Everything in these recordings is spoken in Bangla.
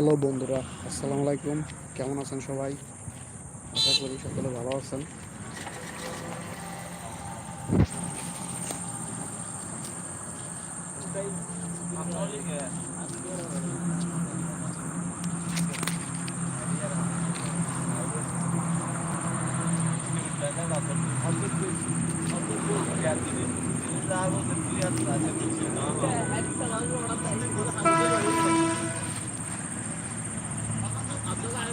হ্যালো বন্ধুরা আসসালামু আলাইকুম। কেমন আছেন সবাই? আশা করি সকলে ভালো আছেন।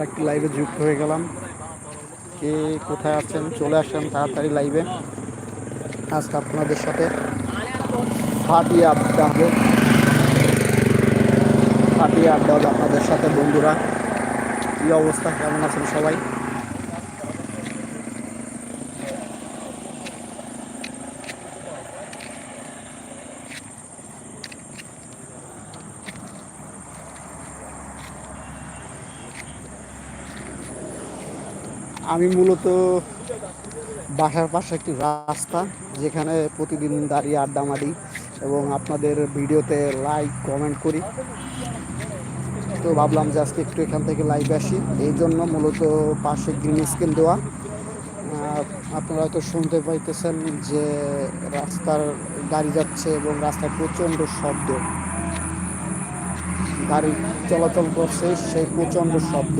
আর একটি লাইভে যুক্ত হয়ে গেলাম। কে কোথায় আছেন? চলে আসেন তাড়াতাড়ি লাইভে আজকে আপনাদের সাথে ফাটিয়ে আড্ডা হবে। ফাটিয়ে আড্ডা হবে আপনাদের সাথে, বন্ধুরা। কী অবস্থা? কেমন আছেন সবাই? আমি মূলত বাসার পাশে একটি রাস্তা যেখানে প্রতিদিন দাঁড়িয়ে আড্ডা মারি এবং আপনাদের ভিডিওতে লাইক কমেন্ট করি। তো ভাবলাম যে আজকে একটু এখান থেকে লাইভ আসি। এই জন্য মূলত পাশে গ্রিন স্ক্রিন দেওয়া। আপনারা হয়তো শুনতে পাইতেছেন যে রাস্তার গাড়ি যাচ্ছে এবং রাস্তায় প্রচণ্ড শব্দ। গাড়ি চলাচল করছে সেই প্রচণ্ড শব্দ।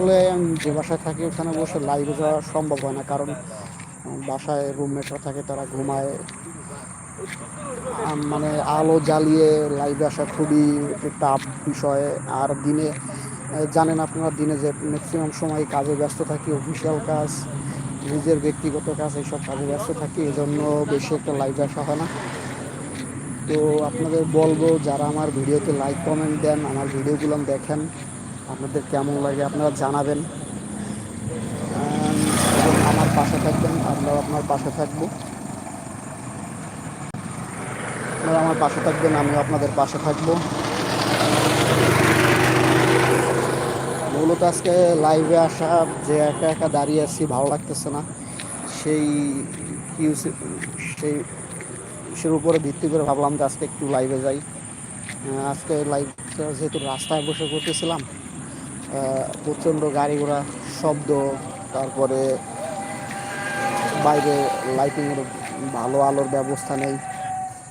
আসলে আমি যে বাসায় থাকি, ওখানে বসে লাইভে যাওয়া সম্ভব হয় না। কারণ বাসায় রুমমেটরা থাকে, তারা ঘুমায়। মানে আলো জ্বালিয়ে লাইভে আসা খুবই টাফ বিষয়। আর দিনে জানেন আপনারা, দিনে যে ম্যাক্সিমাম সময় কাজে ব্যস্ত থাকি অফিসিয়াল কাজ, নিজের ব্যক্তিগত কাজ, এইসব কাজে ব্যস্ত থাকি এই জন্য বেশি একটা লাইভে আসা হয় না। তো আপনাদের বলব, যারা আমার ভিডিওতে লাইক কমেন্ট দেন, আমার ভিডিওগুলো দেখেন। আপনাদের কেমন লাগে আপনারা জানাবেন। আমার পাশে থাকবেন, আমরাও আপনার পাশে থাকব। আপনারা আমার পাশে থাকবেন, আমিও আপনাদের পাশে থাকব। মূলত আজকে লাইভে আসা যে একা একা দাঁড়িয়ে আছি, ভালো লাগতেছে না। সেই সেই সের উপরে ভিত্তি করে ভাবলাম যে আজকে একটু লাইভে যাই। আজকে লাইভটা যেহেতু রাস্তায় বসে করতেছিলাম প্রচণ্ড গাড়ি ঘোড়া শব্দ, তারপরে বাইরে লাইটিংয়ের ভালো আলোর ব্যবস্থা নেই।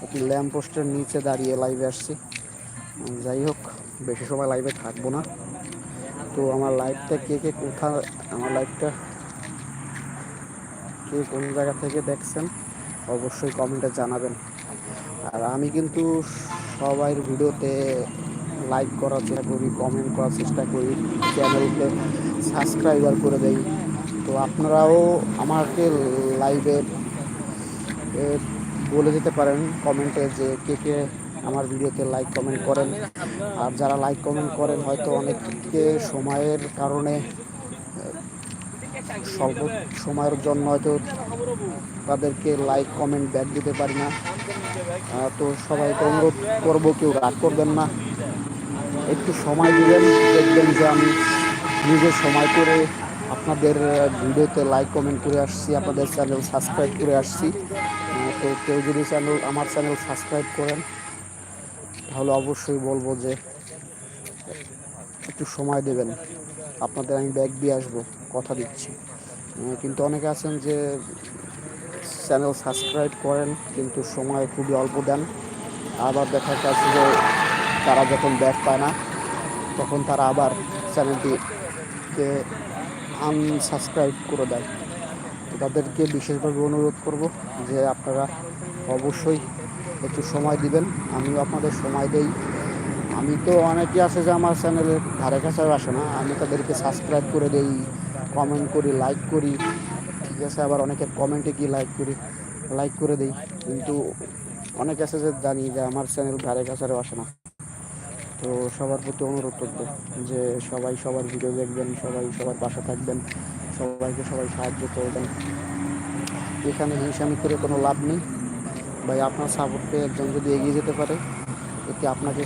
একটি ল্যাম্প পোস্টের নিচে দাঁড়িয়ে লাইভে আসছি। যাই হোক, বেশি সময় লাইভে থাকব না। তো আমার লাইভটা কে কে কোথা আমার লাইভটা কে কোন জায়গা থেকে দেখছেন, অবশ্যই কমেন্টে জানাবেন। আর আমি কিন্তু সবাই ভিডিওতে লাইক করার চেষ্টা করি কমেন্ট করার চেষ্টা করি চ্যানেলকে সাবস্ক্রাইবার করে দেই। তো আপনারাও আমাকে লাইভে বলে দিতে পারেন কমেন্টে যে কে কে আমার ভিডিওতে লাইক কমেন্ট করেন। আর যারা লাইক কমেন্ট করেন, হয়তো অনেককে সময়ের কারণে স্বল্প সময়ের জন্য হয়তো তাদেরকে লাইক কমেন্ট ব্যাক দিতে পারি না। তো সবাইকে অনুরোধ করব, কেউ রাগ করবেন না। একটু সময় দিবেন। দেখবেন যে আমি নিজে সময় করে আপনাদের ভিডিওতে লাইক কমেন্ট করে আসছি, আপনাদের চ্যানেল সাবস্ক্রাইব করে আসছি। তো কেউ যদি চ্যানেল আমার চ্যানেল সাবস্ক্রাইব করেন, তাহলে অবশ্যই বলব যে একটু সময় দেবেন। আপনাদের আমি ব্যাগ দিয়ে আসব, কথা দিচ্ছি। কিন্তু অনেকে আছেন যে চ্যানেল সাবস্ক্রাইব করেন, কিন্তু সময় খুবই অল্প দেন। আবার দেখা যাচ্ছে যে তারা যখন ব্যাক পায় না, তখন তারা আবার চ্যানেলটিকে আনসাবস্ক্রাইব করে দেয়। তো তাদেরকে বিশেষভাবে অনুরোধ করব যে আপনারা অবশ্যই একটু সময় দিবেন। আমিও আপনাদের সময় দেই। আমি তো অনেকে আছে যে আমার চ্যানেলের ধারে কাছেও আসে না। আমি তাদেরকে সাবস্ক্রাইব করে দেই কমেন্ট করি লাইক করি। ঠিক আছে, আবার অনেকের কমেন্টে গিয়ে লাইক করি লাইক করে দিই। কিন্তু অনেক আছে যে জানি যে আমার চ্যানেল ধারে কাছেও আসে না। তো সবার প্রতি অনুরোধ করব যে সবাই সবার ভিডিও দেখবেন, সবাই সবার পাশে থাকবেন, সবাইকে সবাই সাহায্য করবেন। এখানে হিংসামি করে কোনো লাভ নেই। ভাই, আপনার সাপোর্ট পেয়ে একজন যদি এগিয়ে যেতে পারে, এতে আপনাকে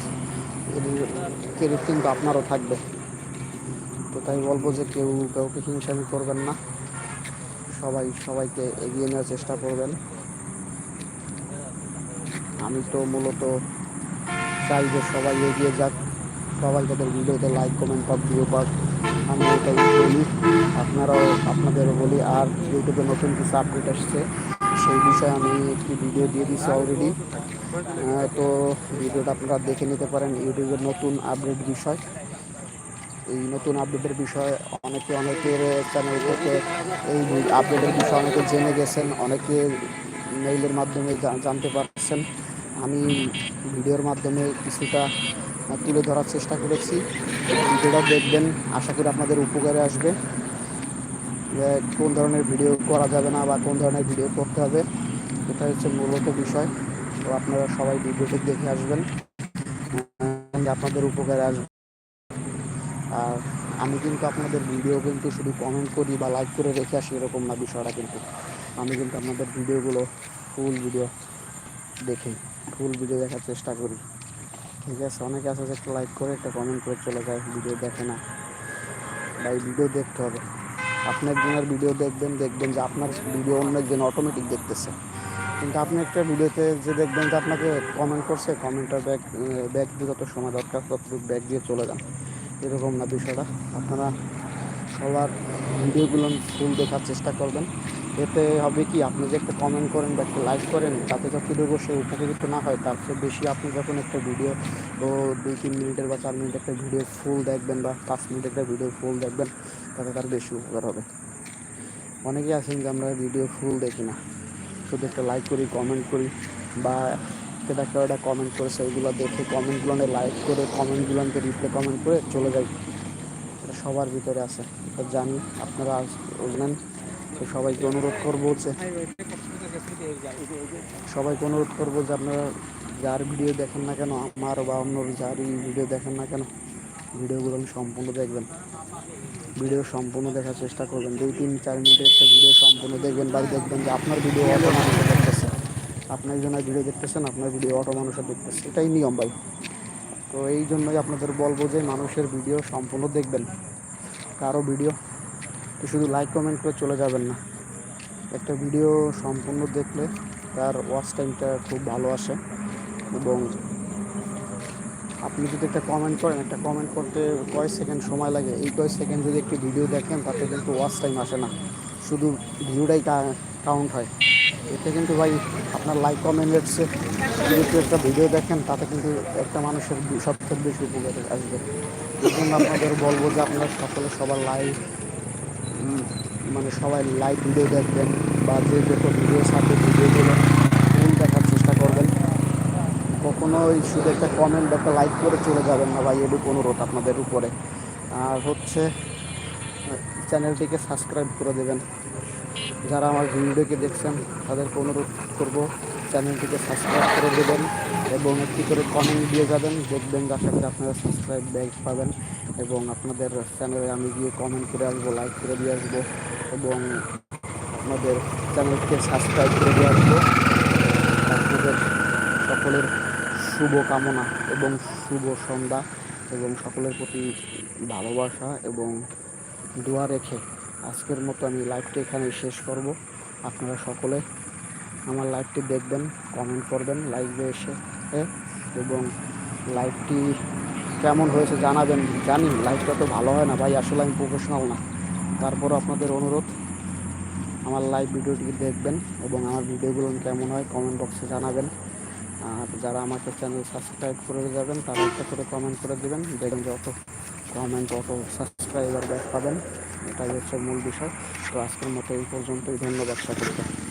ক্রেডিট কিন্তু আপনারও থাকবে। তো তাই বলব যে কেউ কাউকে হিংসামি করবেন না। সবাই সবাইকে এগিয়ে নেওয়ার চেষ্টা করবেন। আমি তো মূলত চাই যে সবাই এগিয়ে যাক। সবাই তাদের ভিডিওতে লাইক কমেন্ট পাক ভিডিও পাক। আমি এটাই বলি। আপনারাও আপনাদেরও বলি। আর ইউটিউবে নতুন কিছু আপডেট আসছে, সেই বিষয়ে আমি একটি ভিডিও দিয়ে দিচ্ছি অলরেডি তো ভিডিওটা আপনারা দেখে নিতে পারেন ইউটিউবের নতুন আপডেট বিষয়। এই নতুন আপডেটের বিষয়ে অনেকে, অনেকের চ্যানেল থেকে এই আপডেটের বিষয়ে অনেকে জেনে গেছেন, অনেকে মেইলের মাধ্যমে জানতে পারছেন। আমি ভিডিওর মাধ্যমে কিছুটা তুলে ধরার চেষ্টা করেছি। ভিডিওটা দেখবেন, আশা করি আপনাদের উপকারে আসবে। কোন ধরনের ভিডিও করা যাবে না বা কোন ধরনের ভিডিও করতে হবে এটা হচ্ছে মূলত বিষয়। তো আপনারা সবাই ভিডিওটি দেখে আসবেন আপনাদের উপকারে আসবে। আর আমি কিন্তু আপনাদের ভিডিও কিন্তু শুধু কমেন্ট করি বা লাইক করে রেখে আসি, এরকম না বিষয়টা কিন্তু। আমি কিন্তু আপনাদের ভিডিওগুলো ফুল ভিডিও দেখি ফুল ভিডিও দেখার চেষ্টা করি। ঠিক আছে? অনেকে আছে যে একটা লাইক করে, একটা কমেন্ট করে চলে যায়, ভিডিও দেখে না। বা ভিডিও দেখতে হবে। আপনি একজনের ভিডিও দেখবেন দেখবেন যে আপনার ভিডিও অন্য একজন অটোমেটিক দেখতেছে। কিন্তু আপনি একটা ভিডিওতে যে দেখবেন যে আপনাকে কমেন্ট করছে কমেন্টটা ব্যাক ব্যাক দিয়ে যত সময় দরকার ততটুকু ব্যাক দিয়ে চলে যান। এরকম না বিষয়টা। আপনারা সবার ভিডিওগুলো ফুল দেখার চেষ্টা করবেন। এতে হবে কি, আপনি যে একটা কমেন্ট করেন বা একটা লাইক করেন, তাতে যতটুকু সে উপকৃত না হয়, তার চেয়ে বেশি আপনি যখন একটা ভিডিও ও দুই তিন মিনিটের বা চার মিনিট একটা ভিডিও ফুল দেখবেন বা পাঁচ মিনিট একটা ভিডিও ফুল দেখবেন, তাতে তার বেশি উপকার হবে। অনেকেই আছেন যে আমরা ভিডিও ফুল দেখি না। শুধু একটা লাইক করি কমেন্ট করি, বা কেটা কেউটা কমেন্ট করেছে, ওইগুলো দেখে কমেন্টগুলো লাইক করে কমেন্টগুলোকে রিপ্লাই কমেন্ট করে চলে যাই। এটা সবার ভিতরে আছে। এটা জানি, আপনারা জানেন তো সবাইকে অনুরোধ করব যে, সবাইকে অনুরোধ করব যে আপনারা যার ভিডিও দেখেন না কেন, আমার বা অন্য যারই ভিডিও দেখেন না কেন, ভিডিওগুলো সম্পূর্ণ দেখবেন। ভিডিও সম্পূর্ণ দেখার চেষ্টা করবেন। দুই, তিন, চার মিনিটের একটা ভিডিও সম্পূর্ণ দেখবেন বা দেখবেন যে আপনার ভিডিও অটো মানুষ দেখতেছে। আপনার জন্য ভিডিও দেখতেছেন, আপনার ভিডিও অটো মানুষও দেখতেছে। এটাই নিয়ম ভাই। তো এই জন্যই আপনাদের বলব যে, মানুষের ভিডিও সম্পূর্ণ দেখবেন। কারও ভিডিও তো শুধু লাইক কমেন্ট করে চলে যাবেন না। একটা ভিডিও সম্পূর্ণ দেখলে তার ওয়াচ টাইমটা খুব ভালো আসে এবং আপনি যদি একটা কমেন্ট করেন, একটা কমেন্ট করতে কয় সেকেন্ড সময় লাগে? এই কয় সেকেন্ড যদি একটি ভিডিও দেখেন, তাতে কিন্তু ওয়াচ টাইম আসে না। শুধু ভিডিওটাই কাউন্ট হয়। এতে কিন্তু ভাই আপনার লাইক কমেন্টসে যদি একটু ভিডিও দেখেন, তাতে কিন্তু একটা মানুষের সবথেকে বেশি উপকার আসবে। এই জন্য আপনাদের বলব যে আপনারা সকলে সবার লাইভ মানে সবাই লাইভ ভিডিও দেখবেন বা যে যত ভিডিও সাথে ভিডিওগুলো ফুল দেখার চেষ্টা করবেন। কখনোই শুধু একটা কমেন্ট একটা লাইক করে চলে যাবেন না ভাই, এটুকু অনুরোধ আপনাদের উপরে। আর হচ্ছে, চ্যানেলটিকে সাবস্ক্রাইব করে দেবেন। যারা আমার ভিডিওকে দেখছেন, তাদেরকে অনুরোধ করব চ্যানেলটিকে সাবস্ক্রাইব করে দেবেন এবং একটি করে কমেন্ট দিয়ে যাবেন। দেখবেন আশা করি আপনারা সাবস্ক্রাইব ব্যাক পাবেন এবং আপনাদের চ্যানেলে আমি গিয়ে কমেন্ট করে আসব লাইক করে দিয়ে আসব এবং আপনাদের চ্যানেলকে সাবস্ক্রাইব করে দিয়ে আসব। আপনাদের সকলের শুভ কামনা এবং শুভ সন্ধ্যা এবং সকলের প্রতি ভালোবাসা এবং দোয়া রেখে আজকের মতো আমি লাইভটি এখানে শেষ করব। আপনারা সকলে আমার লাইভটি দেখবেন কমেন্ট করবেন লাইভে এসে এবং লাইভটি কেমন হয়েছে জানাবেন, জানি লাইভটা তো ভালো হয় না ভাই, আসলে আমি প্রফেশনাল না। তারপর আপনাদের অনুরোধ, আমার লাইভ ভিডিওটি দেখবেন এবং আমার ভিডিওগুলো কেমন হয় কমেন্ট বক্সে জানাবেন। আর যারা আমাকে চ্যানেল সাবস্ক্রাইব করে যাবেন, তারা একটা করে কমেন্ট করে দেবেন, দেখবেন যত কমেন্ট অত সাবস্ক্রাইবার ব্যাক পাবেন, এটাই হচ্ছে মূল বিষয়। তো আজকের মতো এই পর্যন্তই, ধন্যবাদ সকলকে।